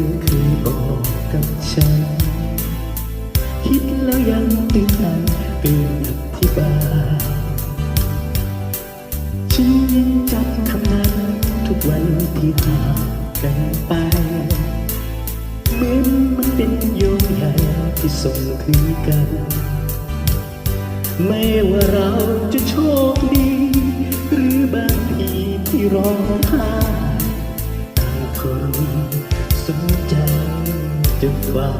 อเคยบอกกับฉัน คิดแล้วยังตื่นตันตื่นอธิบายฉันยังจำคำนั้นทุกวันที่ห่างกันไปเหมือนมันเป็นโยงใยที่ส่งถึงกัน ไม่ว่าเราจะโชคดี หรือบางทีที่ร้องไห้ จะฟัง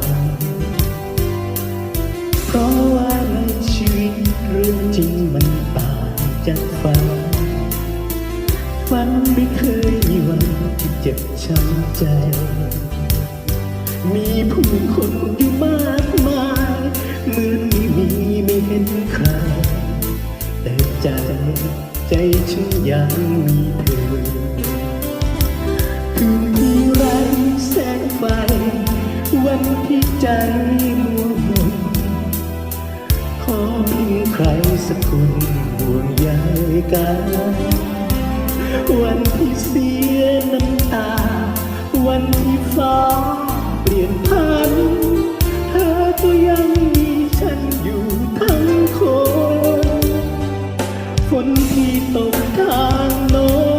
เพราะว่าในชีวิตเรื่องจริงมันต่างจากฝันฝันไม่เคยมีวันที่เจ็บช้ำใจ มีผู้คนอยู่มากมายเหมือนไม่มีไม่เห็นใคร แต่ใจใจฉันยังมีเธอ กัน วันที่เสียน้ำตา วันที่ฟ้าเปลี่ยนพัน เธอก็ยังมีฉันอยู่ทั้งคน ฝนที่ตกทางโน้น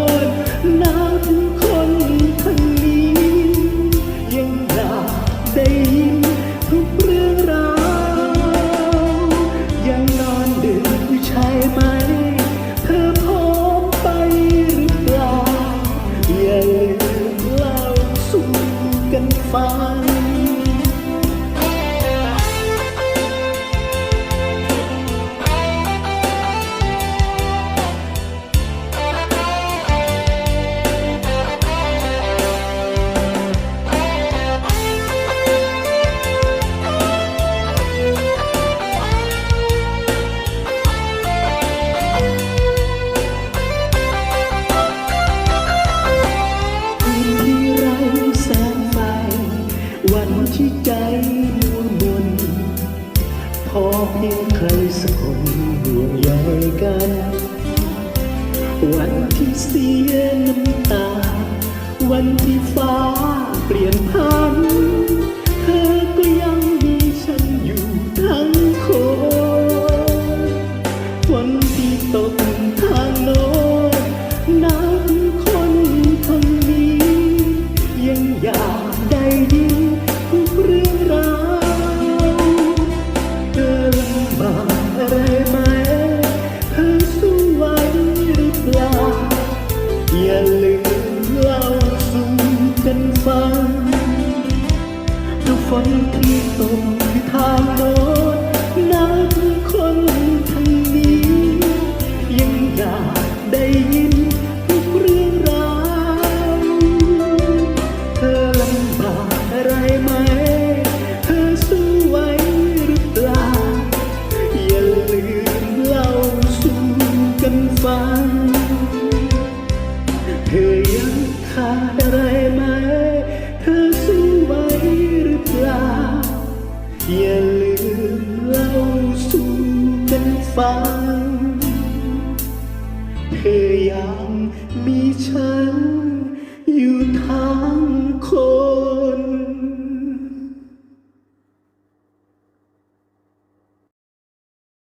วันที่ใจมัวมนพอเพียงใครสักคนห่วงใยกัน วันที่เสียน้ำตา วันที่ฟ้าเปลี่ยนพันเธอก็ยังมีฉันอยู่ทั้งคนฝนที่ตก ขาดอะไรไหม เธอสู้ไหวหรือเปล่า อย่าลืมเล่าสู่กันฟัง เธอยังมีฉัน